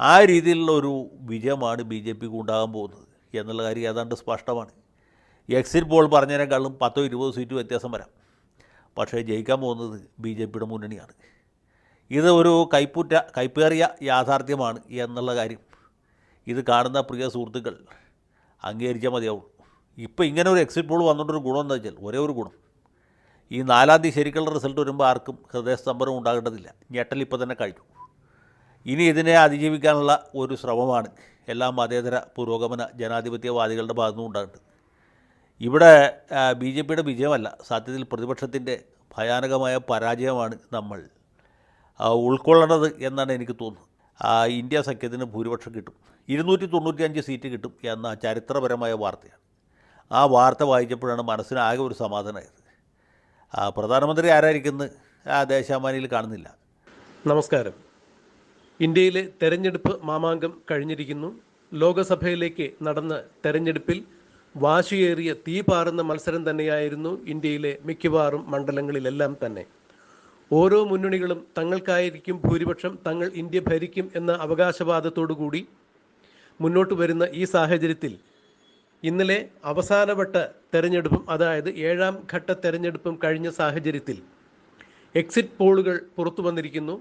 ആ രീതിയിലുള്ള ഒരു വിജയമാണ് ബി ജെ പിക്ക് ഉണ്ടാകാൻ പോകുന്നത് എന്നുള്ള കാര്യം ഏതാണ്ട് സ്പഷ്ടമാണ്. എക്സിറ്റ് പോൾ പറഞ്ഞതിനേക്കാളും പത്തോ ഇരുപതോ സീറ്റ് വ്യത്യാസം വരാം. പക്ഷേ ജയിക്കാൻ പോകുന്നത് ബി ജെ പിയുടെ മുന്നണിയാണ്. ഇത് ഒരു കൈപ്പുറ്റ കൈപ്പേറിയ യാഥാർത്ഥ്യമാണ് എന്നുള്ള കാര്യം. ഇത് കാണുന്ന പ്രിയ സുഹൃത്തുക്കൾ അംഗീകരിച്ചാൽ മതിയാവും ഇപ്പോൾ ഇങ്ങനെ ഒരു എക്സിറ്റ് പോൾ വന്നിട്ടൊരു ഗുണം എന്താ വെച്ചാൽ ഒരേ ഒരു ഗുണം. ഈ നാലാം തീയതി ശരിക്കുള്ള റിസൾട്ട് വരുമ്പോൾ ആർക്കും ഹൃദയസ്തംഭനം ഉണ്ടാകേണ്ടതില്ല. ഞെട്ടൽ ഇപ്പോൾ തന്നെ കഴിഞ്ഞു. ഇനി ഇതിനെ അതിജീവിക്കാനുള്ള ഒരു ശ്രമമാണ്. എല്ലാ മതേതര പുരോഗമന ജനാധിപത്യവാദികളുടെ ഭാഗത്തുനിന്നും ഉണ്ടാകുന്നത് ഇവിടെ ബി ജെ പിയുടെ വിജയമല്ല സത്യത്തിൽ പ്രതിപക്ഷത്തിന്റെ ഭയാനകമായ പരാജയമാണ് നമ്മൾ ഉൾക്കൊള്ളേണ്ടത് എന്നാണ് എനിക്ക് തോന്നുന്നത്. ഇന്ത്യ സഖ്യത്തിന് ഭൂരിപക്ഷം കിട്ടും. ഇരുന്നൂറ്റി തൊണ്ണൂറ്റി അഞ്ച് സീറ്റ് കിട്ടും എന്ന ചരിത്രപരമായ വാർത്തയാണ്. ആ വാർത്ത വായിച്ചപ്പോഴാണ് മനസ്സിന് ആകെ ഒരു സമാധാനമായത്. പ്രധാനമന്ത്രി ആരായിരിക്കുന്നത് ആ ദേശാമാനിയിൽ കാണുന്നില്ല. നമസ്കാരം. ഇന്ത്യയിലെ തെരഞ്ഞെടുപ്പ് മാമാങ്കം കഴിഞ്ഞിരിക്കുന്നു. ലോകസഭയിലേക്ക് നടന്ന തെരഞ്ഞെടുപ്പിൽ വാശിയേറിയ തീ പാറുന്ന മത്സരം തന്നെയായിരുന്നു ഇന്ത്യയിലെ മിക്കവാറും മണ്ഡലങ്ങളിലെല്ലാം തന്നെ. ഓരോ മുന്നണികളും തങ്ങൾക്കായിരിക്കും ഭൂരിപക്ഷം തങ്ങൾ ഇന്ത്യ ഭരിക്കും എന്ന അവകാശവാദത്തോടുകൂടി മുന്നോട്ട് വരുന്ന ഈ സാഹചര്യത്തിൽ ഇന്നലെ അവസാനവട്ട തെരഞ്ഞെടുപ്പും അതായത് ഏഴാം ഘട്ട തെരഞ്ഞെടുപ്പും കഴിഞ്ഞ സാഹചര്യത്തിൽ എക്സിറ്റ് പോളുകൾ പുറത്തു വന്നിരിക്കുന്നു.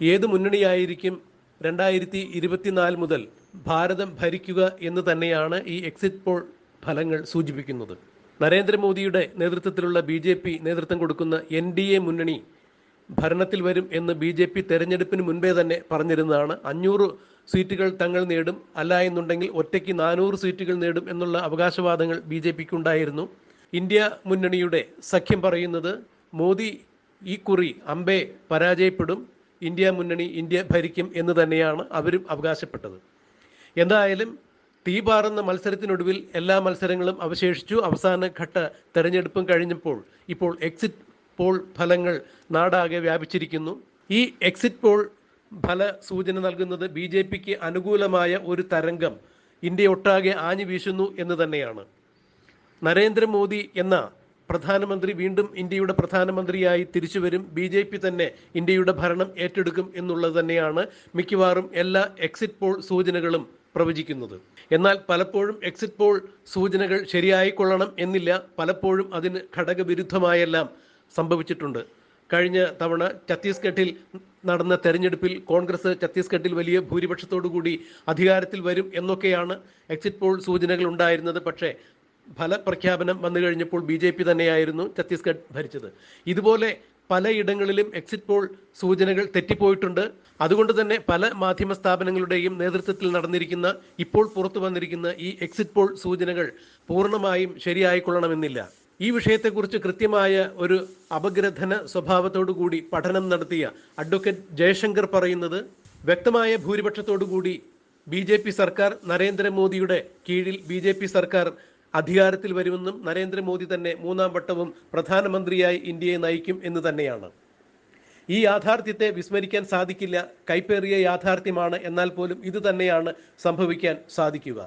ഏത് മുന്നണിയായിരിക്കും രണ്ടായിരത്തി ഇരുപത്തിനാല് മുതൽ ഭാരതം ഭരിക്കുക എന്ന് തന്നെയാണ് ഈ എക്സിറ്റ് പോൾ ഫലങ്ങൾ സൂചിപ്പിക്കുന്നത്. നരേന്ദ്രമോദിയുടെ നേതൃത്വത്തിലുള്ള ബി ജെ പി നേതൃത്വം കൊടുക്കുന്ന എൻ ഡി എ മുന്നണി ഭരണത്തിൽ വരും എന്ന് ബി ജെ പി തെരഞ്ഞെടുപ്പിന് മുൻപേ തന്നെ പറഞ്ഞിരുന്നതാണ്. അഞ്ഞൂറ് സീറ്റുകൾ തങ്ങൾ നേടും അല്ല എന്നുണ്ടെങ്കിൽ ഒറ്റയ്ക്ക് നാനൂറ് സീറ്റുകൾ നേടും എന്നുള്ള അവകാശവാദങ്ങൾ ബി ജെ പിക്ക് ഉണ്ടായിരുന്നു ഇന്ത്യ മുന്നണിയുടെ സഖ്യം പറയുന്നത് മോദി ഈ കുറി അമ്പെ പരാജയപ്പെടും ഇന്ത്യ മുന്നണി ഇന്ത്യ ഭരിക്കും എന്ന് തന്നെയാണ് അവരും അവകാശപ്പെട്ടത്. എന്തായാലും തീ പാറുന്ന മത്സരത്തിനൊടുവിൽ എല്ലാ മത്സരങ്ങളും അവശേഷിച്ചു. അവസാന ഘട്ട തെരഞ്ഞെടുപ്പും കഴിഞ്ഞപ്പോൾ ഇപ്പോൾ എക്സിറ്റ് പോൾ ഫലങ്ങൾ നാടാകെ വ്യാപിച്ചിരിക്കുന്നു. ഈ എക്സിറ്റ് പോൾ ഫല സൂചന നൽകുന്നത് ബി ജെ പിക്ക് അനുകൂലമായ ഒരു തരംഗം ഇന്ത്യ ഇന്ത്യയൊട്ടാകെ ആഞ്ഞു വീശുന്നു എന്ന് തന്നെയാണ്. നരേന്ദ്രമോദി എന്ന പ്രധാനമന്ത്രി വീണ്ടും ഇന്ത്യയുടെ പ്രധാനമന്ത്രിയായി തിരിച്ചു വരും. ബി ജെ പി തന്നെ ഇന്ത്യയുടെ ഭരണം ഏറ്റെടുക്കും എന്നുള്ളത് തന്നെയാണ് മിക്കവാറും എല്ലാ എക്സിറ്റ് പോൾ സൂചനകളും പ്രവചിക്കുന്നത്. എന്നാൽ പലപ്പോഴും എക്സിറ്റ് പോൾ സൂചനകൾ ശരിയായിക്കൊള്ളണം എന്നില്ല. പലപ്പോഴും അതിന് ഘടകവിരുദ്ധമായെല്ലാം സംഭവിച്ചിട്ടുണ്ട്. കഴിഞ്ഞ തവണ ഛത്തീസ്ഗഡിൽ നടന്ന തെരഞ്ഞെടുപ്പിൽ കോൺഗ്രസ് ഛത്തീസ്ഗഡിൽ വലിയ ഭൂരിപക്ഷത്തോടുകൂടി അധികാരത്തിൽ വരും എന്നൊക്കെയാണ് എക്സിറ്റ് പോൾ സൂചനകൾ ഉണ്ടായിരുന്നത്. പക്ഷേ ഫലപ്രഖ്യാപനം വന്നു കഴിഞ്ഞപ്പോൾ ബി ജെ പി തന്നെയായിരുന്നു ഛത്തീസ്ഗഡ് ഭരിച്ചത്. ഇതുപോലെ പലയിടങ്ങളിലും എക്സിറ്റ് പോൾ സൂചനകൾ തെറ്റിപ്പോയിട്ടുണ്ട്. അതുകൊണ്ട് തന്നെ പല മാധ്യമ സ്ഥാപനങ്ങളുടെയും നേതൃത്വത്തിൽ നടന്നിരിക്കുന്ന ഇപ്പോൾ പുറത്തു വന്നിരിക്കുന്ന ഈ എക്സിറ്റ് പോൾ സൂചനകൾ പൂർണമായും ശരിയായിക്കൊള്ളണമെന്നില്ല. ഈ വിഷയത്തെക്കുറിച്ച് കൃത്യമായ ഒരു അപഗ്രഥന സ്വഭാവത്തോടു കൂടി പഠനം നടത്തിയ അഡ്വക്കേറ്റ് ജയശങ്കർ പറയുന്നത് വ്യക്തമായ ഭൂരിപക്ഷത്തോടുകൂടി ബി ജെ പി സർക്കാർ നരേന്ദ്രമോദിയുടെ കീഴിൽ ബി ജെ പി സർക്കാർ അധികാരത്തിൽ വരുമെന്നും നരേന്ദ്രമോദി തന്നെ മൂന്നാം വട്ടവും പ്രധാനമന്ത്രിയായി ഇന്ത്യയെ നയിക്കും എന്ന് തന്നെയാണ്. ഈ യാഥാർത്ഥ്യത്തെ വിസ്മരിക്കാൻ സാധിക്കില്ല കൈപ്പേറിയ യാഥാർത്ഥ്യമാണ് എന്നാൽ പോലും ഇത് തന്നെയാണ് സംഭവിക്കാൻ സാധിക്കുക.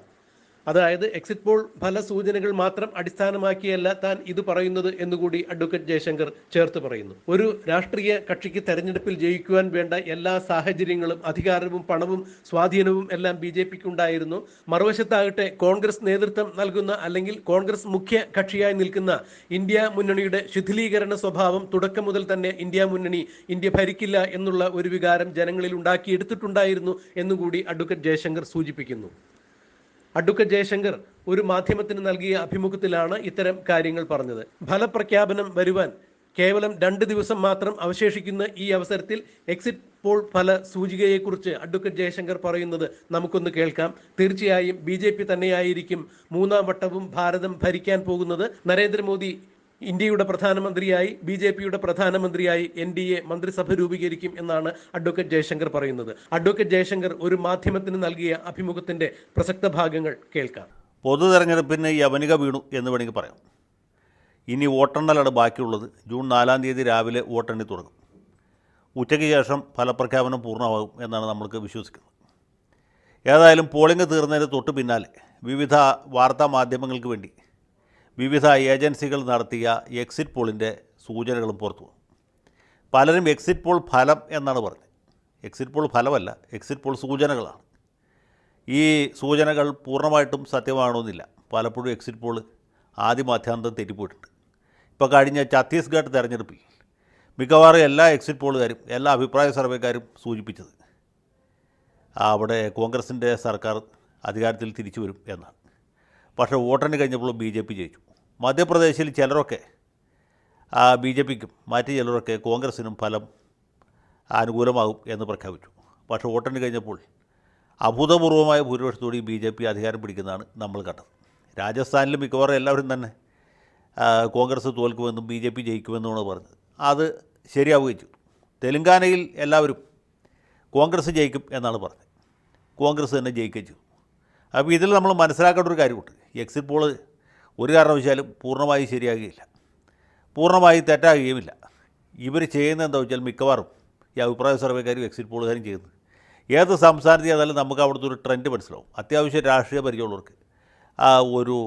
അതായത് എക്സിറ്റ് പോൾ ഫല സൂചനകൾ മാത്രം അടിസ്ഥാനമാക്കിയല്ല താൻ ഇത് പറയുന്നത് എന്നുകൂടി അഡ്വക്കേറ്റ് ജയശങ്കർ ചേർത്ത് പറയുന്നു. ഒരു രാഷ്ട്രീയ കക്ഷിക്ക് തെരഞ്ഞെടുപ്പിൽ ജയിക്കുവാൻ വേണ്ട എല്ലാ സാഹചര്യങ്ങളും അധികാരവും പണവും സ്വാധീനവും എല്ലാം ബി ജെ പിക്ക് ഉണ്ടായിരുന്നു മറുവശത്താകട്ടെ കോൺഗ്രസ് നേതൃത്വം നൽകുന്ന അല്ലെങ്കിൽ കോൺഗ്രസ് മുഖ്യ കക്ഷിയായി നിൽക്കുന്ന ഇന്ത്യ മുന്നണിയുടെ ശിഥിലീകരണ സ്വഭാവം തുടക്കം മുതൽ തന്നെ ഇന്ത്യ മുന്നണി ഇന്ത്യ ഭരിക്കില്ല എന്നുള്ള ഒരു വികാരം ജനങ്ങളിൽ ഉണ്ടാക്കിയെടുത്തിട്ടുണ്ടായിരുന്നു എന്നുകൂടി അഡ്വക്കേറ്റ് ജയശങ്കർ സൂചിപ്പിക്കുന്നു. അഡ്വക്കേറ്റ് ജയശങ്കർ ഒരു മാധ്യമത്തിന് നൽകിയ അഭിമുഖത്തിലാണ് ഇത്തരം കാര്യങ്ങൾ പറഞ്ഞത്. ഫലപ്രഖ്യാപനം വരുവാൻ കേവലം രണ്ട് ദിവസം മാത്രം അവശേഷിക്കുന്ന ഈ അവസരത്തിൽ എക്സിറ്റ് പോൾ ഫല സൂചികയെക്കുറിച്ച് അഡ്വക്കേറ്റ് ജയശങ്കർ പറയുന്നത് നമുക്കൊന്ന് കേൾക്കാം. തീർച്ചയായും ബി ജെ പി തന്നെയായിരിക്കും മൂന്നാം വട്ടവും ഭാരതം ഭരിക്കാൻ പോകുന്നത്. നരേന്ദ്രമോദി ഇന്ത്യയുടെ പ്രധാനമന്ത്രിയായി ബി ജെ പിയുടെ പ്രധാനമന്ത്രിയായി എൻ ഡി എ മന്ത്രിസഭ രൂപീകരിക്കും എന്നാണ് അഡ്വക്കേറ്റ് ജയശങ്കർ പറയുന്നത്. അഡ്വക്കേറ്റ് ജയശങ്കർ ഒരു മാധ്യമത്തിന് നൽകിയ അഭിമുഖത്തിന്റെ പ്രസക്ത ഭാഗങ്ങൾ കേൾക്കാം. പൊതു തെരഞ്ഞെടുപ്പിന് യവനിക വീണു എന്ന് വേണമെങ്കിൽ പറയാം. ഇനി വോട്ടെണ്ണലാണ് ബാക്കിയുള്ളത്. ജൂൺ നാലാം തീയതി രാവിലെ വോട്ടെണ്ണി തുടങ്ങും. ഉച്ചയ്ക്ക് ശേഷം ഫലപ്രഖ്യാപനം പൂർണമാകും എന്നാണ് നമ്മൾക്ക് വിശ്വസിക്കുന്നത്. ഏതായാലും പോളിംഗ് തീർന്നതിന് തൊട്ട് പിന്നാലെ വിവിധ വാർത്താ മാധ്യമങ്ങൾക്ക് വേണ്ടി വിവിധ ഏജൻസികൾ നടത്തിയ എക്സിറ്റ് പോളിന്റെ സൂചനകളും പുറത്തു പലരും എക്സിറ്റ് പോൾ ഫലം എന്നാണ് പറഞ്ഞത്. എക്സിറ്റ് പോൾ ഫലമല്ല എക്സിറ്റ് പോൾ സൂചനകളാണ്. ഈ സൂചനകൾ പൂർണമായിട്ടും സത്യമാണോന്നില്ല. പലപ്പോഴും എക്സിറ്റ് പോൾ ആദ്യ മാധ്യാന്തം തെറ്റിപ്പോയിട്ടുണ്ട്. ഇപ്പോൾ കഴിഞ്ഞ ഛത്തീസ്ഗഡ് തെരഞ്ഞെടുപ്പിൽ മിക്കവാറും എല്ലാ എക്സിറ്റ് പോളുകാരും എല്ലാ അഭിപ്രായ സർവേക്കാരും സൂചിപ്പിച്ചത് അവിടെ കോൺഗ്രസിന്റെ സർക്കാർ അധികാരത്തിൽ തിരിച്ചു വരും എന്നാണ്. പക്ഷേ വോട്ടെണ്ണി കഴിഞ്ഞപ്പോൾ ബി ജെ പി ജയിച്ചു. മധ്യപ്രദേശിൽ ചിലരൊക്കെ ബി ജെ പിക്കും മറ്റ് ചിലരൊക്കെ കോൺഗ്രസിനും ഫലം അനുകൂലമാകും എന്ന് പ്രഖ്യാപിച്ചു. പക്ഷേ വോട്ടെണ്ണി കഴിഞ്ഞപ്പോൾ അഭൂതപൂർവമായ ഭൂരിപക്ഷത്തോടെ ബി ജെ പി അധികാരം പിടിക്കുന്നതാണ് നമ്മൾ കണ്ടത്. രാജസ്ഥാനിൽ മിക്കവാറും എല്ലാവരും തന്നെ കോൺഗ്രസ് തോൽക്കുമെന്നും ബി ജെ പി ജയിക്കുമെന്നുമാണ് പറഞ്ഞത്. അത് ശരിയാവുകയും ചെയ്തു. തെലങ്കാനയിൽ എല്ലാവരും കോൺഗ്രസ് ജയിക്കും എന്നാണ് പറഞ്ഞത്. കോൺഗ്രസ് തന്നെ ജയിക്കുകയും ചെയ്തു. അപ്പോൾ ഇതിൽ നമ്മൾ മനസ്സിലാക്കേണ്ട ഒരു കാര്യമുണ്ട്. എക്സിറ്റ് പോൾ ഒരു കാരണവശാലും പൂർണമായി ശരിയാകുകയില്ല. പൂർണമായി തെറ്റാകുകയുമില്ല. ഇവർ ചെയ്യുന്നത് എന്താ വെച്ചാൽ മിക്കവാറും ഈ അഭിപ്രായ സർവേക്കാരും എക്സിറ്റ് പോളുകാരും ചെയ്യുന്നത്. ഏത് സംസ്ഥാനത്ത് ചെയ്താലും നമുക്ക് അവിടുത്തെ ഒരു ട്രെൻഡ് മനസ്സിലാവും. അത്യാവശ്യം രാഷ്ട്രീയ പരിചയമുള്ളവർക്ക് ആ ഒരു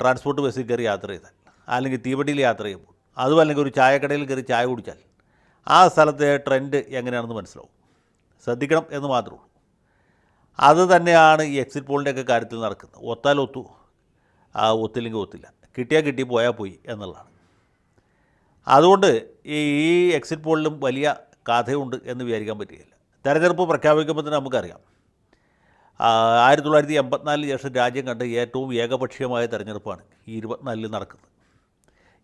ട്രാൻസ്പോർട്ട് ബസ്സിൽ കയറി യാത്ര ചെയ്താൽ അല്ലെങ്കിൽ തീവണ്ടിയിൽ യാത്ര ചെയ്യുമ്പോൾ അതും അല്ലെങ്കിൽ ഒരു ചായക്കടയിൽ കയറി ചായ കുടിച്ചാൽ ആ സ്ഥലത്തെ ട്രെൻഡ് എങ്ങനെയാണെന്ന് മനസ്സിലാവും. ശ്രദ്ധിക്കണം എന്ന് മാത്രമേ ഉള്ളൂ. അത് തന്നെയാണ് ഈ എക്സിറ്റ് പോളിന്റെയൊക്കെ കാര്യത്തിൽ നടക്കുന്നത്. ഒത്താൽ ഒത്തു. ഒത്തില്ലെങ്കിൽ ഒത്തില്ല. കിട്ടിയാൽ കിട്ടി പോയാൽ പോയി എന്നുള്ളതാണ്. അതുകൊണ്ട് ഈ എക്സിറ്റ് പോളിലും വലിയ കഥയുണ്ട് എന്ന് വിചാരിക്കാൻ പറ്റുകയില്ല. തെരഞ്ഞെടുപ്പ് പ്രഖ്യാപിക്കുമ്പോൾ തന്നെ നമുക്കറിയാം. ആയിരത്തി തൊള്ളായിരത്തി എൺപത്തിനാലിന് ശേഷം രാജ്യം കണ്ട ഏറ്റവും ഏകപക്ഷീയമായ തെരഞ്ഞെടുപ്പാണ് ഈ ഇരുപത്തിനാലിൽ നടക്കുന്നത്.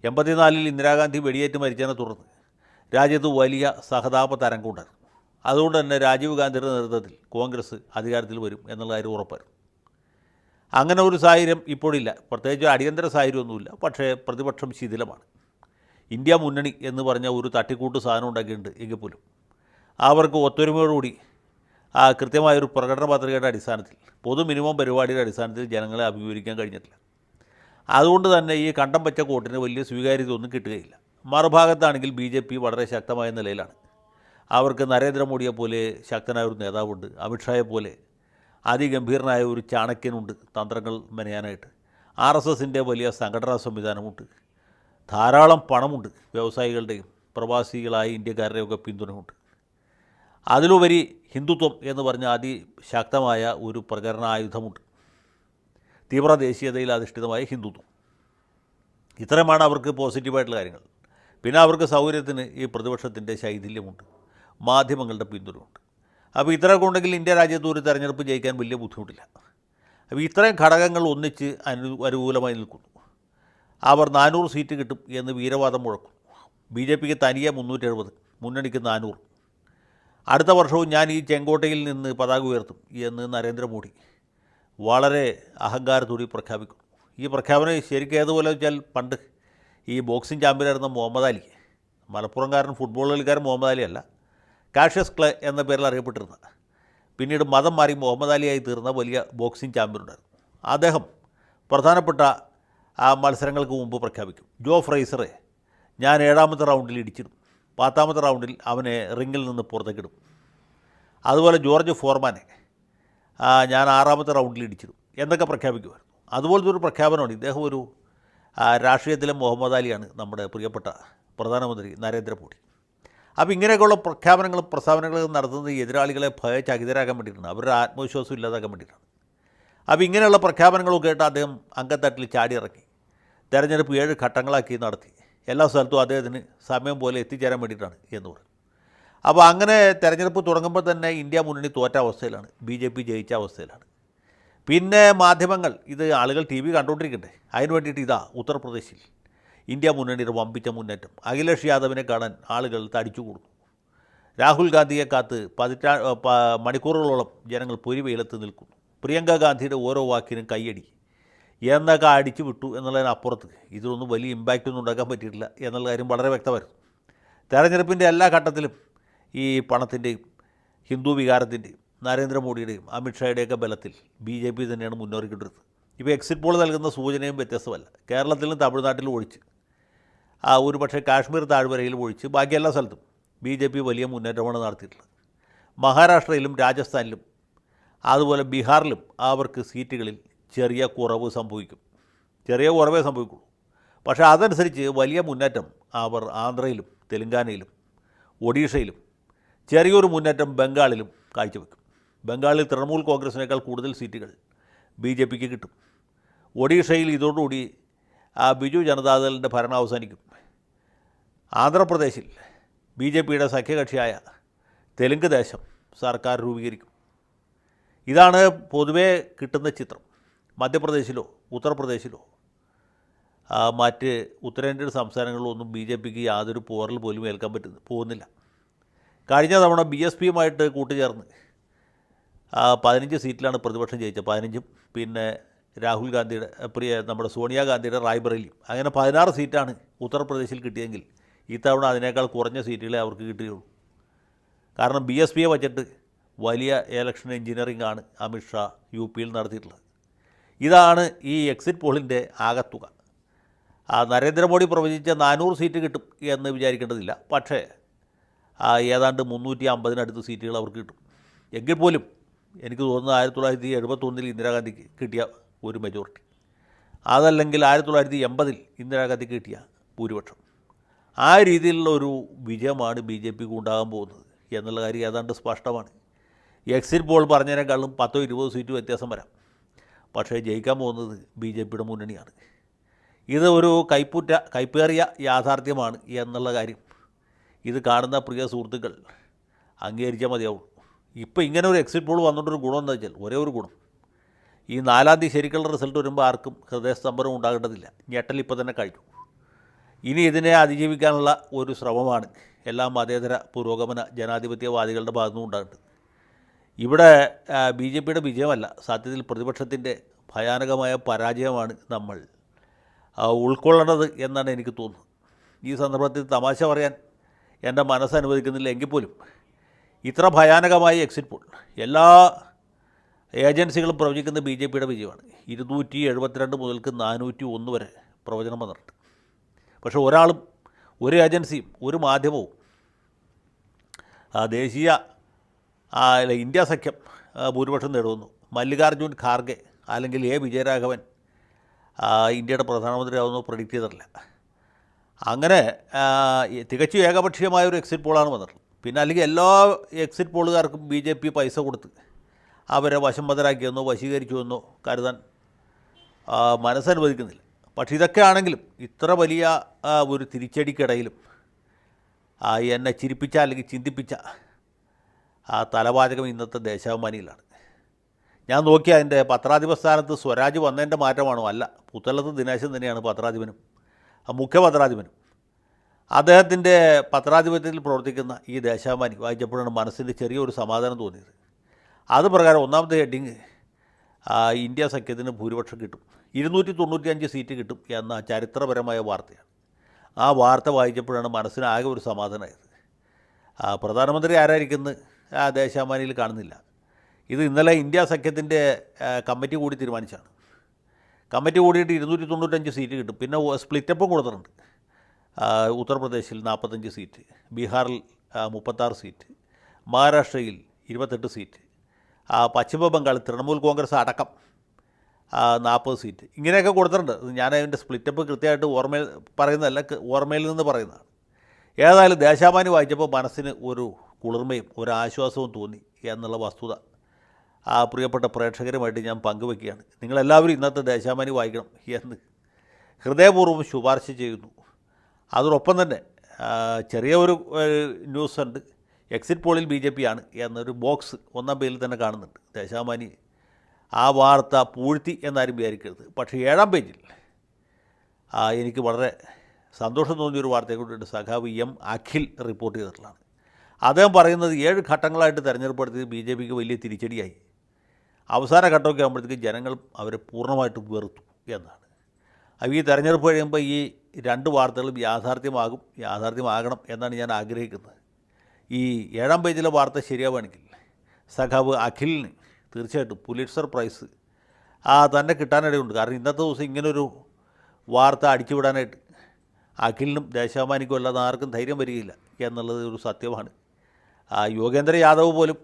എൺപത്തിനാലിൽ ഇന്ദിരാഗാന്ധി വെടിയേറ്റ് മരിച്ചതിനെ തുടർന്ന് രാജ്യത്ത് വലിയ സഹതാപ തരംഗമുണ്ടായിരുന്നു. അതുകൊണ്ട് തന്നെ രാജീവ് ഗാന്ധിയുടെ നേതൃത്വത്തിൽ കോൺഗ്രസ് അധികാരത്തിൽ വരും എന്നുള്ള കാര്യം ഉറപ്പായിരുന്നു. അങ്ങനെ ഒരു സാഹചര്യം ഇപ്പോഴില്ല. പ്രത്യേകിച്ച് അടിയന്തര സാഹചര്യമൊന്നുമില്ല. പക്ഷേ പ്രതിപക്ഷം ശിഥിലമാണ്. ഇന്ത്യ മുന്നണി എന്ന് പറഞ്ഞ ഒരു തട്ടിക്കൂട്ട് സാധനം ഉണ്ടാക്കിയിട്ടുണ്ട് എങ്കിൽ പോലും. അവർക്ക് ഒത്തൊരുമയോടുകൂടി ആ കൃത്യമായൊരു പ്രകടന പത്രികയുടെ അടിസ്ഥാനത്തിൽ പൊതു മിനിമം പരിപാടിയുടെ അടിസ്ഥാനത്തിൽ ജനങ്ങളെ അഭിമുഖീകരിക്കാൻ കഴിഞ്ഞിട്ടില്ല. അതുകൊണ്ട് തന്നെ ഈ കണ്ടം പച്ച കോട്ടിന് വലിയ സ്വീകാര്യത ഒന്നും കിട്ടുകയില്ല. മറുഭാഗത്താണെങ്കിൽ ബി വളരെ ശക്തമായ നിലയിലാണ്. അവർക്ക് നരേന്ദ്രമോദിയെ പോലെ ശക്തനായ ഒരു നേതാവുണ്ട് അമിത്ഷായെ പോലെ അതിഗംഭീരനായ ഒരു ചാണക്യനുണ്ട് തന്ത്രങ്ങൾ മെനയാനായിട്ട്. ആർ എസ് എസിന്റെ വലിയ സംഘടനാ സംവിധാനമുണ്ട്. ധാരാളം പണമുണ്ട് വ്യവസായികളുടെയും പ്രവാസികളായ ഇന്ത്യക്കാരുടെയൊക്കെ പിന്തുണയുണ്ട്. അതിലുപരി ഹിന്ദുത്വം എന്ന് പറഞ്ഞ അതിശക്തമായ ഒരു പ്രചരണ ആയുധമുണ്ട്. തീവ്ര ദേശീയതയിൽ അധിഷ്ഠിതമായ ഹിന്ദുത്വം. ഇത്രയുമാണ് അവർക്ക് പോസിറ്റീവായിട്ടുള്ള കാര്യങ്ങൾ. പിന്നെ അവർക്ക് സൗകര്യത്തിന് ഈ പ്രതിപക്ഷത്തിന്റെ ശൈഥില്യമുണ്ട്. മാധ്യമങ്ങളുടെ പിന്തുണയുണ്ട്. അപ്പോൾ ഇത്രയൊക്കെ ഉണ്ടെങ്കിൽ ഇന്ത്യ രാജ്യത്ത് ഒരു തെരഞ്ഞെടുപ്പ് ജയിക്കാൻ വലിയ ബുദ്ധിമുട്ടില്ല. അപ്പോൾ ഇത്രയും ഘടകങ്ങൾ ഒന്നിച്ച് അനു അനുകൂലമായി നിൽക്കുന്നു. അവർ നാനൂറ് സീറ്റ് കിട്ടും എന്ന് വീരവാദം മുഴക്കും. ബി ജെ പിക്ക് തനിയെ മുന്നൂറ്റി എഴുപത് മുന്നണിക്ക് നാനൂറ്. അടുത്ത വർഷവും ഞാൻ ഈ ചെങ്കോട്ടയിൽ നിന്ന് പതാക ഉയർത്തും എന്ന് നരേന്ദ്രമോദി വളരെ അഹങ്കാരത്തോടി പ്രഖ്യാപിക്കുന്നു. ഈ പ്രഖ്യാപനം ശരിക്കും ഏതുപോലെ വെച്ചാൽ പണ്ട് ഈ ബോക്സിംഗ് ചാമ്പ്യനായിരുന്ന മുഹമ്മദ് അലി മലപ്പുറംകാരൻ ഫുട്ബോൾ കളിക്കാരൻ മുഹമ്മദ് അലി അല്ല കാഷ്യസ് ക്ലേ എന്ന പേരിൽ അറിയപ്പെട്ടിരുന്നത്. പിന്നീട് മതം മാറി മുഹമ്മദ് അലിയായി തീർന്ന വലിയ ബോക്സിംഗ് ചാമ്പ്യൻ ഉണ്ടായിരുന്നു അദ്ദേഹം പ്രധാനപ്പെട്ട ആ മത്സരങ്ങൾക്ക് മുമ്പ് പ്രഖ്യാപിക്കും. ജോ ഫ്രൈസറെ ഞാൻ ഏഴാമത്തെ റൗണ്ടിൽ ഇടിച്ചിടും. പത്താമത്തെ റൗണ്ടിൽ അവനെ റിങ്ങിൽ നിന്ന് പുറത്തേക്കിടും. അതുപോലെ ജോർജ് ഫോർമാനെ ഞാൻ ആറാമത്തെ റൗണ്ടിൽ ഇടിച്ചിടും എന്നൊക്കെ പ്രഖ്യാപിക്കുമായിരുന്നു. അതുപോലത്തെ ഒരു പ്രഖ്യാപനമാണ് ഇദ്ദേഹം ഒരു രാഷ്ട്രീയത്തിലെ മുഹമ്മദ് അലിയാണ് നമ്മുടെ പ്രിയപ്പെട്ട പ്രധാനമന്ത്രി നരേന്ദ്രമോദി. അപ്പോൾ ഇങ്ങനെയൊക്കെയുള്ള പ്രഖ്യാപനങ്ങളും പ്രസ്താവനകളും നടത്തുന്നത് എതിരാളികളെ ഭയചകിതരാക്കാൻ വേണ്ടിയിട്ടാണ്. അവരുടെ ആത്മവിശ്വാസം ഇല്ലാതാക്കാൻ വേണ്ടിയിട്ടാണ്. അപ്പോൾ ഇങ്ങനെയുള്ള പ്രഖ്യാപനങ്ങളൊക്കെ കേട്ട് അദ്ദേഹം അങ്കത്തട്ടിൽ ചാടിയിറങ്ങി തെരഞ്ഞെടുപ്പ് ഏഴ് ഘട്ടങ്ങളാക്കി നടത്തി. എല്ലാ സ്ഥലത്തും അദ്ദേഹത്തിന് സമയം പോലെ എത്തിച്ചേരാൻ വേണ്ടിയിട്ടാണ് എന്ന് പറഞ്ഞു. അപ്പോൾ അങ്ങനെ തെരഞ്ഞെടുപ്പ് തുടങ്ങുമ്പോൾ തന്നെ ഇന്ത്യ മുന്നണി തോറ്റ അവസ്ഥയിലാണ്. ബി ജെ പി ജയിച്ച അവസ്ഥയിലാണ്. പിന്നെ മാധ്യമങ്ങൾ ഇത് ആളുകൾ ടി വി കണ്ടുകൊണ്ടിരിക്കട്ടെ അതിന് വേണ്ടിയിട്ട് ഇതാ ഉത്തർപ്രദേശിൽ. ഇന്ത്യ മുന്നണിയുടെ വമ്പിച്ച മുന്നേറ്റം. അഖിലേഷ് യാദവിനെ കാണാൻ ആളുകൾ തടിച്ചു കൂടുന്നു. രാഹുൽ ഗാന്ധിയെ കാത്ത് പതിറ്റാ മണിക്കൂറുകളോളം ജനങ്ങൾ പൊരിവെയിലത്ത് നിൽക്കുന്നു. പ്രിയങ്ക ഗാന്ധിയുടെ ഓരോ വാക്കിനും കൈയടി. എന്നൊക്കെ അടിച്ചു വിട്ടു എന്നുള്ളതിനപ്പുറത്ത് ഇതിലൊന്നും വലിയ ഇമ്പാക്റ്റ് ഒന്നും ഉണ്ടാക്കാൻ പറ്റിയിട്ടില്ല എന്നുള്ള കാര്യം വളരെ വ്യക്തമായിരുന്നു. തെരഞ്ഞെടുപ്പിന്റെ എല്ലാ ഘട്ടത്തിലും ഈ പണത്തിന്റെയും ഹിന്ദു വികാരത്തിന്റെയും നരേന്ദ്രമോദിയുടെയും അമിത്ഷായുടെയൊക്കെ ബലത്തിൽ ബി ജെ പി തന്നെയാണ് മുന്നേറിക്കൊണ്ടിരുന്നത് ഇപ്പോൾ എക്സിറ്റ് പോൾ നൽകുന്ന സൂചനയും വ്യത്യസ്തമല്ല. കേരളത്തിലും തമിഴ്നാട്ടിലും ഒഴിച്ച് ഒരു പക്ഷേ കാശ്മീർ താഴ്വരയിൽ ഒഴിച്ച് ബാക്കി എല്ലാ സ്ഥലത്തും ബി ജെ പി വലിയ മുന്നേറ്റമാണ് നടത്തിയിട്ടുള്ളത്. മഹാരാഷ്ട്രയിലും രാജസ്ഥാനിലും അതുപോലെ ബീഹാറിലും അവർക്ക് സീറ്റുകളിൽ ചെറിയ കുറവ് സംഭവിക്കും. ചെറിയ കുറവേ സംഭവിക്കുള്ളൂ. പക്ഷേ അതനുസരിച്ച് വലിയ മുന്നേറ്റം അവർ ആന്ധ്രയിലും തെലുങ്കാനയിലും ഒഡീഷയിലും ചെറിയൊരു മുന്നേറ്റം ബംഗാളിലും കാഴ്ചവെക്കും. ബംഗാളിൽ തൃണമൂൽ കോൺഗ്രസിനേക്കാൾ കൂടുതൽ സീറ്റുകൾ ബി ജെ പിക്ക് കിട്ടും. ഒഡീഷയിൽ ഇതോടുകൂടി ആ ബിജു ജനതാദളിന്റെ ഭരണം അവസാനിക്കും. ആന്ധ്രാപ്രദേശിൽ ബി ജെ പിയുടെ സഖ്യകക്ഷിയായ തെലുങ്ക് ദേശം സർക്കാർ രൂപീകരിക്കും. ഇതാണ് പൊതുവേ കിട്ടുന്ന ചിത്രം. മധ്യപ്രദേശിലോ ഉത്തർപ്രദേശിലോ മറ്റ് ഉത്തരേന്ത്യൻ സംസ്ഥാനങ്ങളിലൊന്നും ബി ജെ പിക്ക് യാതൊരു പോറൽ പോലും ഏൽക്കാൻ പറ്റുന്നു പോകുന്നില്ല. കഴിഞ്ഞ തവണ ബി എസ് പിയുമായിട്ട് കൂട്ടുചേർന്ന് പതിനഞ്ച് സീറ്റിലാണ് പ്രതിപക്ഷം ജയിച്ചത് പതിനഞ്ചും. പിന്നെ രാഹുൽ ഗാന്ധിയുടെ പ്രിയ നമ്മുടെ സോണിയാഗാന്ധിയുടെ റായ്ബറേലിയും അങ്ങനെ പതിനാറ് സീറ്റാണ് ഉത്തർപ്രദേശിൽ കിട്ടിയെങ്കിൽ ഇത്തവണ അതിനേക്കാൾ കുറഞ്ഞ സീറ്റുകളെ അവർക്ക് കിട്ടുകയുള്ളൂ കാരണം ബി എസ് പിയെ വച്ചിട്ട് വലിയ ഇലക്ഷൻ എഞ്ചിനീയറിംഗ് ആണ് അമിത്ഷാ യു പിയിൽ നടത്തിയിട്ടുള്ളത്. ഇതാണ് ഈ എക്സിറ്റ് പോളിന്റെ ആകത്തുക. ആ നരേന്ദ്രമോദി പ്രവചിച്ച നാനൂറ് സീറ്റ് കിട്ടും എന്ന് വിചാരിക്കേണ്ടതില്ല. പക്ഷേ ഏതാണ്ട് മുന്നൂറ്റി അമ്പതിനടുത്ത് സീറ്റുകൾ അവർക്ക് കിട്ടും. എങ്കിൽ പോലും എനിക്ക് തോന്നുന്നത് ആയിരത്തി തൊള്ളായിരത്തി എഴുപത്തൊന്നിൽ ഇന്ദിരാഗാന്ധിക്ക് കിട്ടിയ ഒരു മെജോറിറ്റി അതല്ലെങ്കിൽ ആയിരത്തി തൊള്ളായിരത്തി എൺപതിൽ ഇന്ദിരാഗാന്ധി കിട്ടിയ ഭൂരിപക്ഷം. ആ രീതിയിലുള്ള ഒരു വിജയമാണ് ബി ജെ പിക്ക് ഉണ്ടാകാൻ പോകുന്നത് എന്നുള്ള കാര്യം ഏതാണ്ട് സ്പഷ്ടമാണ്. എക്സിറ്റ് പോൾ പറഞ്ഞതിനേക്കാളും പത്തോ ഇരുപതോ സീറ്റ് വ്യത്യാസം വരാം. പക്ഷേ ജയിക്കാൻ പോകുന്നത് ബി ജെ പിയുടെ മുന്നണിയാണ്. ഇത് ഒരു കൈപ്പുറ്റ കൈപ്പേറിയ യാഥാർത്ഥ്യമാണ് എന്നുള്ള കാര്യം ഇത് കാണുന്ന പ്രിയ സുഹൃത്തുക്കൾ അംഗീകരിച്ചാൽ മതിയാവും ഇപ്പോൾ ഇങ്ങനെ ഒരു എക്സിറ്റ് പോൾ വന്നുകൊണ്ടൊരു ഗുണം എന്താ വെച്ചാൽ ഒരേ ഒരു ഗുണം. ഈ നാലാം തീയതി ശരിക്കുള്ള റിസൾട്ട് വരുമ്പോൾ ആർക്കും ഹൃദയസ്തംഭനം ഉണ്ടാകേണ്ടതില്ല. ഞെട്ടൽ ഇപ്പോൾ തന്നെ കഴിഞ്ഞു. ഇനി ഇതിനെ അതിജീവിക്കാനുള്ള ഒരു ശ്രമമാണ് എല്ലാ മതേതര പുരോഗമന ജനാധിപത്യവാദികളുടെ ഭാഗത്തുനിന്നും ഉണ്ടാകുന്നത് ഇവിടെ ബി ജെ പിയുടെ വിജയമല്ല സത്യത്തിൽ പ്രതിപക്ഷത്തിന്റെ ഭയാനകമായ പരാജയമാണ് നമ്മൾ ഉൾക്കൊള്ളേണ്ടത് എന്നാണ് എനിക്ക് തോന്നുന്നത്. ഈ സന്ദർഭത്തിൽ തമാശ പറയാൻ എന്റെ മനസ്സ് അനുവദിക്കുന്നില്ല എങ്കിൽ പോലും. ഇത്ര ഭയാനകമായ എക്സിറ്റ് പോൾ എല്ലാ ഏജൻസികളും പ്രവചിക്കുന്ന ബി ജെ പിയുടെ വിജയമാണ്. ഇരുന്നൂറ്റി എഴുപത്തിരണ്ട് മുതൽക്ക് നാനൂറ്റി ഒന്ന് വരെ പ്രവചനം വന്നിട്ടുണ്ട്. പക്ഷേ ഒരാളും ഒരു ഏജൻസിയും ഒരു മാധ്യമവും ദേശീയ ഇന്ത്യ സഖ്യം ഭൂരിപക്ഷം നേടുന്നു. മല്ലികാർജുൻ ഖാർഗെ അല്ലെങ്കിൽ എ. വിജയരാഘവൻ ഇന്ത്യയുടെ പ്രധാനമന്ത്രിയാവുന്നു പ്രഡിക്റ്റ് ചെയ്തിട്ടില്ല. അങ്ങനെ തികച്ചും ഏകപക്ഷീയമായ ഒരു എക്സിറ്റ് പോളാണ് വന്നിട്ടുള്ളത്. പിന്നെ അല്ലെങ്കിൽ എല്ലാ എക്സിറ്റ് പോളുകാർക്കും ബി ജെ പി പൈസ കൊടുത്ത് അവരെ വശംവതരാക്കിയെന്നോ വശീകരിച്ചുവെന്നോ കരുതാൻ മനസ്സനുവദിക്കുന്നില്ല. പക്ഷേ ഇതൊക്കെ ആണെങ്കിലും ഇത്ര വലിയ ഒരു തിരിച്ചടിക്കിടയിലും എന്നെ ചിരിപ്പിച്ച അല്ലെങ്കിൽ ചിന്തിപ്പിച്ച ആ തലവാചകം ഇന്നത്തെ ദേശാഭിമാനിയിലാണ്. ഞാൻ നോക്കിയ അതിന്റെ പത്രാധിപ സ്ഥാനത്ത് സ്വരാജ് വന്നതിന്റെ മാറ്റമാണോ? അല്ല. പുത്തലത്ത് ദിനേശൻ തന്നെയാണ് പത്രാധിപനും. മുഖ്യ പത്രാധിപനും. അദ്ദേഹത്തിന്റെ പത്രാധിപത്യത്തിൽ പ്രവർത്തിക്കുന്ന ഈ ദേശാഭിമാനി വായിച്ചപ്പോഴാണ് മനസ്സിന്റെ ചെറിയൊരു സമാധാനം തോന്നിയത്. അത് പ്രകാരം ഒന്നാമത്തെ ഹെഡിങ് ഇന്ത്യ സഖ്യത്തിന് ഭൂരിപക്ഷം കിട്ടും. ഇരുന്നൂറ്റി തൊണ്ണൂറ്റിയഞ്ച് സീറ്റ് കിട്ടും എന്ന ചരിത്രപരമായ വാർത്തയാണ്. ആ വാർത്ത വായിച്ചപ്പോഴാണ് മനസ്സിന് ആകെ ഒരു സമാധാനമായത്. പ്രധാനമന്ത്രി ആരായിരിക്കുന്നു ആ ദേശാഭിമാനിയിൽ കാണുന്നില്ല. ഇത് ഇന്നലെ ഇന്ത്യ സഖ്യത്തിന്റെ കമ്മിറ്റി കൂടി തീരുമാനിച്ചാണ്. കമ്മിറ്റി കൂടിയിട്ട് ഇരുന്നൂറ്റി തൊണ്ണൂറ്റഞ്ച് സീറ്റ് കിട്ടും. പിന്നെ സ്പ്ലിറ്റപ്പും കൊടുത്തിട്ടുണ്ട്. ഉത്തർപ്രദേശിൽ നാൽപ്പത്തഞ്ച് സീറ്റ് ബീഹാറിൽ മുപ്പത്താറ് സീറ്റ് മഹാരാഷ്ട്രയിൽ ഇരുപത്തെട്ട് സീറ്റ് പശ്ചിമ ബംഗാൾ തൃണമൂൽ കോൺഗ്രസ് അടക്കം നാൽപ്പത് സീറ്റ്. ഇങ്ങനെയൊക്കെ കൊടുത്തിട്ടുണ്ട്. ഞാൻ അതിന്റെ സ്പ്ലിറ്റപ്പ് കൃത്യമായിട്ട് ഓർമ്മയിൽ പറയുന്നതല്ല ഓർമ്മയിൽ നിന്ന് പറയുന്നതാണ്. ഏതായാലും ദേശാഭിമാനി വായിച്ചപ്പോൾ മനസ്സിന് ഒരു കുളിർമയും ഒരു ആശ്വാസവും തോന്നി എന്നുള്ള വസ്തുത ആ പ്രിയപ്പെട്ട പ്രേക്ഷകരുമായിട്ട് ഞാൻ പങ്കുവെക്കുകയാണ്. നിങ്ങളെല്ലാവരും ഇന്നത്തെ ദേശാഭിമാനി വായിക്കണം എന്ന് ഹൃദയപൂർവം ശുപാർശ ചെയ്യുന്നു. അതോടൊപ്പം തന്നെ ചെറിയ ഒരു ന്യൂസ് ഉണ്ട് എക്സിറ്റ് പോളിൽ ബി ജെ പി ആണ് എന്നൊരു ബോക്സ് ഒന്നാം പേജിൽ തന്നെ കാണുന്നുണ്ട്. ദേശാഭിമാനി ആ വാർത്ത പൂഴ്ത്തി എന്നാരും വിചാരിക്കരുത്. പക്ഷേ ഏഴാം പേജിൽ എനിക്ക് വളരെ സന്തോഷം തോന്നിയൊരു വാർത്തയെ കൊണ്ടിട്ട് സഖാവ് എം അഖിൽ റിപ്പോർട്ട് ചെയ്തിട്ടുള്ളതാണ്. അദ്ദേഹം പറയുന്നത് ഏഴ് ഘട്ടങ്ങളായിട്ട് തെരഞ്ഞെടുപ്പ് ബി ജെ പിക്ക് വലിയ തിരിച്ചടിയായി. അവസാന ഘട്ടമൊക്കെ ആകുമ്പോഴത്തേക്ക് ജനങ്ങൾ അവരെ പൂർണമായിട്ട് വെറുത്തു എന്നാണ്. അപ്പോൾ ഈ തെരഞ്ഞെടുപ്പ് കഴിയുമ്പോൾ ഈ രണ്ട് വാർത്തകളും യാഥാർത്ഥ്യമാകും യാഥാർത്ഥ്യമാകണം എന്നാണ് ഞാൻ ആഗ്രഹിക്കുന്നത്. ഈ ഏഴാം പേജിലെ വാർത്ത ശരിയാവുകയാണെങ്കിൽ സഖാവ് അഖിലിന് തീർച്ചയായിട്ടും പുലിറ്റ്സർ പ്രൈസ് ആ തന്നെ കിട്ടാനിടയുണ്ട്. കാരണം ഇന്നത്തെ ദിവസം ഇങ്ങനൊരു വാർത്ത അടിച്ചുവിടാനായിട്ട് അഖിലിനും ദേശാഭിമാനിക്കും അല്ലാതെ ആർക്കും ധൈര്യം വരികയില്ല എന്നുള്ളത് ഒരു സത്യമാണ്. ആ യോഗേന്ദ്ര യാദവ് പോലും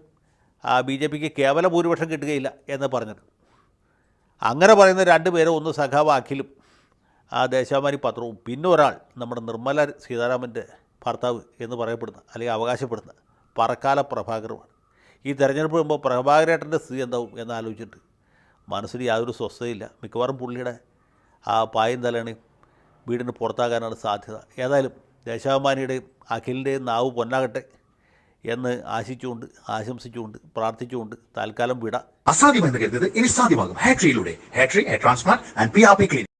ആ ബി ജെ പിക്ക് കേവല ഭൂരിപക്ഷം കിട്ടുകയില്ല എന്ന് പറഞ്ഞത്. അങ്ങനെ പറയുന്ന രണ്ട് പേരെ ഒന്ന് സഖാവ് അഖിലും ആ ദേശാഭിമാനി പത്രവും പിന്നെ ഒരാൾ നമ്മുടെ നിർമ്മല സീതാരാമന്റെ ഭർത്താവ് എന്ന് പറയപ്പെടുന്ന അല്ലെങ്കിൽ അവകാശപ്പെടുന്ന പറക്കാല പ്രഭാകരമാണ്. ഈ തെരഞ്ഞെടുപ്പ് വരുമ്പോൾ പ്രഭാകരേട്ടന്റെ സ്ഥിതി എന്താവും എന്നാലോചിച്ചിട്ട് മനസ്സിന് യാതൊരു സ്വസ്ഥതയില്ല. മിക്കവാറും പുള്ളിയുടെ ആ പായും തലണയും വീടിന് പുറത്താകാനാണ് സാധ്യത. ഏതായാലും ദേശാഭിമാനിയുടെയും അഖിലിന്റെയും നാവ് പൊന്നാകട്ടെ എന്ന് ആശിച്ചുകൊണ്ട് ആശംസിച്ചുകൊണ്ട് പ്രാർത്ഥിച്ചുകൊണ്ട് താൽക്കാലം വിട. അസാധ്യമെന്ന് കരുതത് ഇനി സാധ്യമാകും. ഹാട്രിയിലൂടെ ഹാട്രി transplant and P R P clinic